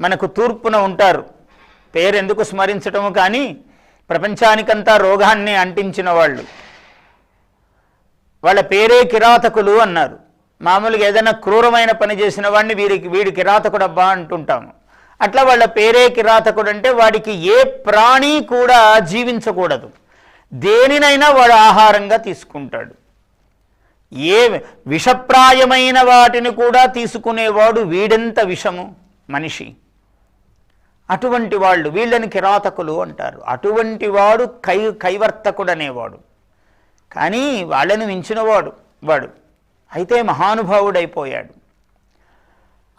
మనకు తూర్పున ఉంటారు. పేరు ఎందుకు స్మరించటము కానీ ప్రపంచానికంతా రోగాన్ని అంటించిన వాళ్ళు. వాళ్ళ పేరే కిరాతకులు అన్నారు. మామూలుగా ఏదైనా క్రూరమైన పని చేసిన వాడిని వీరికి వీడి కిరాతకుడబ్బా అంటుంటాము. అట్లా వాళ్ళ పేరే కిరాతకుడు అంటే వాడికి ఏ ప్రాణి కూడా జీవించకూడదు. దేనినైనా వాడు ఆహారంగా తీసుకుంటాడు. ఏ విషప్రాయమైన వాటిని కూడా తీసుకునేవాడు వీడెంత విషము? మనిషి. అటువంటి వాళ్ళు వీళ్ళని కిరాతకులు అంటారు. అటువంటి వాడు కై కైవర్తకుడు అనేవాడు కానీ వాళ్ళని మించినవాడు వాడు. అయితే మహానుభావుడైపోయాడు.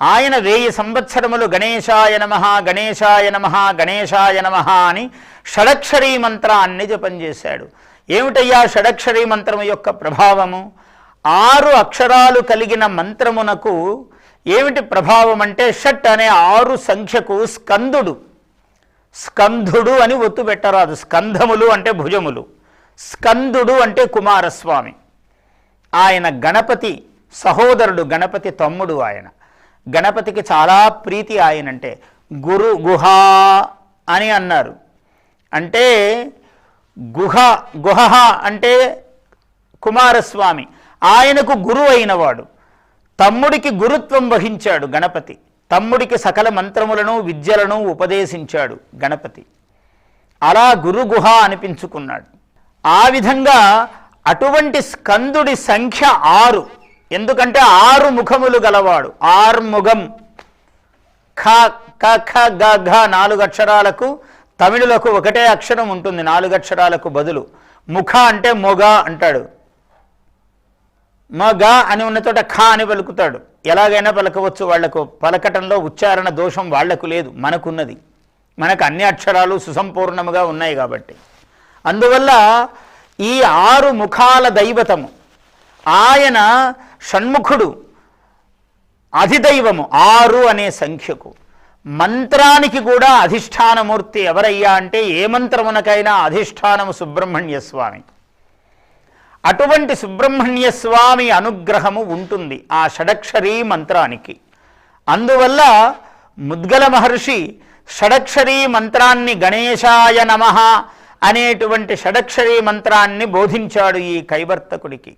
ఆయన వెయ్యి సంవత్సరములు గణేశాయ నమ గణేశాయ నమ గణేశాయ నమ అని షడక్షరీ మంత్రాన్ని జపం చేశాడు. ఏమిటయ్యా షడక్షరీ మంత్రము యొక్క ప్రభావము? ఆరు అక్షరాలు కలిగిన మంత్రమునకు ఏమిటి ప్రభావం అంటే షట్ అనే ఆరు సంఖ్యకు స్కందుడు. స్కంధుడు అని ఒత్తు పెట్టరాదు. స్కంధములు అంటే భుజములు. స్కందుడు అంటే కుమారస్వామి. ఆయన గణపతి సహోదరుడు గణపతి తమ్ముడు ఆయన. గణపతికి చాలా ప్రీతి ఆయనంటే. గురు గుహ అని అన్నారు. అంటే గుహ గుహ అంటే కుమారస్వామి. ఆయనకు గురువు అయినవాడు తమ్ముడికి గురుత్వం వహించాడు గణపతి. తమ్ముడికి సకల మంత్రములను విద్యలను ఉపదేశించాడు గణపతి. అలా గురు గుహ అనిపించుకున్నాడు. ఆ విధంగా అటువంటి స్కందుడి సంఖ్య ఆరు. ఎందుకంటే ఆరు ముఖములు గలవాడు. ఆర్ముఖం ఖ క ఖ గ ఘ నాలుగు అక్షరాలకు తమిళులకు ఒకటే అక్షరం ఉంటుంది నాలుగు అక్షరాలకు బదులు. ముఖ అంటే మొగ అంటాడు. మగ అని ఉన్న చోట ఖ అని పలుకుతాడు. ఎలాగైనా పలకవచ్చు వాళ్ళకు. పలకటంలో ఉచ్చారణ దోషం వాళ్ళకు లేదు మనకున్నది. మనకు అన్ని అక్షరాలు సుసంపూర్ణముగా ఉన్నాయి కాబట్టి. అందువల్ల ఈ ఆరు ముఖాల దైవతము ఆయన షణ్ముఖుడు అధిదైవము ఆరు అనే సంఖ్యకు. మంత్రానికి కూడా అధిష్టానమూర్తి ఎవరయ్యా అంటే ఏ మంత్రమునకైనా అధిష్టానము సుబ్రహ్మణ్య స్వామి. అటువంటి సుబ్రహ్మణ్య స్వామి అనుగ్రహము ఉంటుంది ఆ షడక్షరీ మంత్రానికి. అందువల్ల ముద్గల మహర్షి షడక్షరీ మంత్రాన్ని గణేశాయ నమ అనేటువంటి షడక్షరీ మంత్రాన్ని బోధించాడు ఈ కైవర్తకుడికి.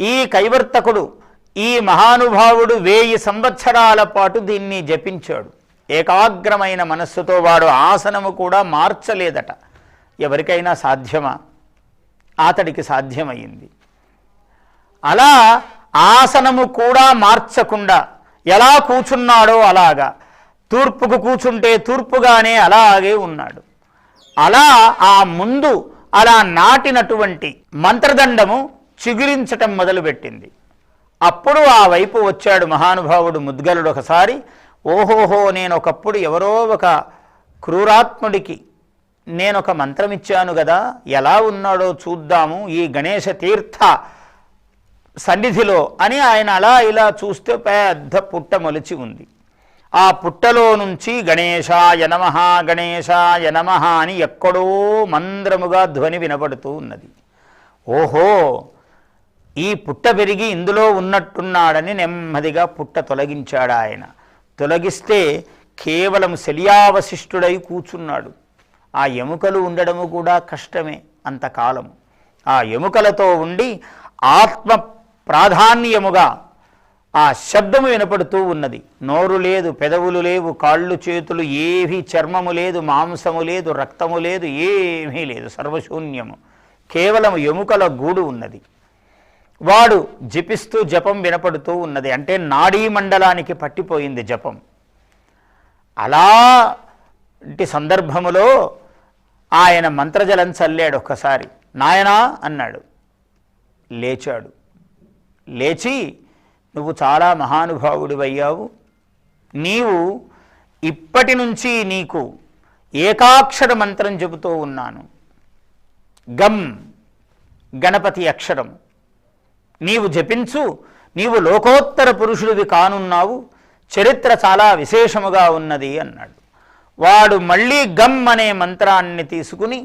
ఈ కైవర్తకుడు ఈ మహానుభావుడు వేయి సంవత్సరాల పాటు దీన్ని జపించాడు. ఏకాగ్రమైన మనస్సుతో వాడు ఆసనము కూడా మార్చలేదట. ఎవరికైనా సాధ్యమా? అతడికి సాధ్యమైంది అలా ఆసనము కూడా మార్చకుండా ఎలా కూర్చున్నాడో అలాగా. తూర్పుకు కూర్చుంటే తూర్పుగానే అలాగే ఉన్నాడు. అలా ఆ ముందు అలా నాటినటువంటి మంత్రదండము చిగురించటం మొదలుపెట్టింది. అప్పుడు ఆ వైపు వచ్చాడు మహానుభావుడు ముద్గలుడు ఒకసారి ఓహోహో నేను ఒకప్పుడు ఎవరో ఒక క్రూరాత్ముడికి నేను ఒక మంత్రం ఇచ్చాను కదా ఎలా ఉన్నాడో చూద్దాము ఈ గణేష తీర్థ సన్నిధిలో అని ఆయన అలా ఇలా చూస్తే పెద్ద పుట్ట మొలిచి ఉంది. ఆ పుట్టలో నుంచి గణేశాయ నమ గణేశాయ నమ అని ఎక్కడో మంద్రముగా ధ్వని వినపడుతూ ఉన్నది. ఓహో! ఈ పుట్ట పెరిగి ఇందులో ఉన్నట్టున్నాడని నెమ్మదిగా పుట్ట తొలగించాడు ఆయన తొలగిస్తే కేవలం శల్యావశిష్ఠుడై కూర్చున్నాడు ఆ ఎముకలు ఉండడము కూడా కష్టమే అంతకాలము ఆ ఎముకలతో ఉండి ఆత్మ ప్రాధాన్యముగా ఆ శబ్దము వినపడుతూ ఉన్నది. నోరు లేదు పెదవులు లేవు కాళ్ళు చేతులు ఏవి చర్మము లేదు మాంసము లేదు రక్తము లేదు ఏమీ లేదు సర్వశూన్యము. కేవలం ఎముకల గూడు ఉన్నది. వాడు జపిస్తూ జపం వినపడుతూ ఉన్నది. అంటే నాడీ మండలానికి పట్టిపోయింది జపం. అలా ఇంటి సందర్భములో ఆయన మంత్రజలం చల్లాడు ఒక్కసారి. నాయనా అన్నాడు. లేచాడు. లేచి నువ్వు చాలా మహానుభావుడివయ్యావు. నీవు ఇప్పటి నుంచి నీకు ఏకాక్షర మంత్రం చెబుతూ ఉన్నాను. గమ్ గణపతి అక్షరం. నీవు జపించు నీవు లోకోత్తర పురుషుడివి కానున్నావు. చరిత్ర చాలా విశేషముగా ఉన్నది అన్నాడు. వాడు మళ్ళీ గమ్ అనే మంత్రాన్ని తీసుకుని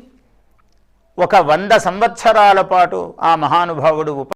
ఒక వంద సంవత్సరాల పాటు ఆ మహానుభావుడు ఉప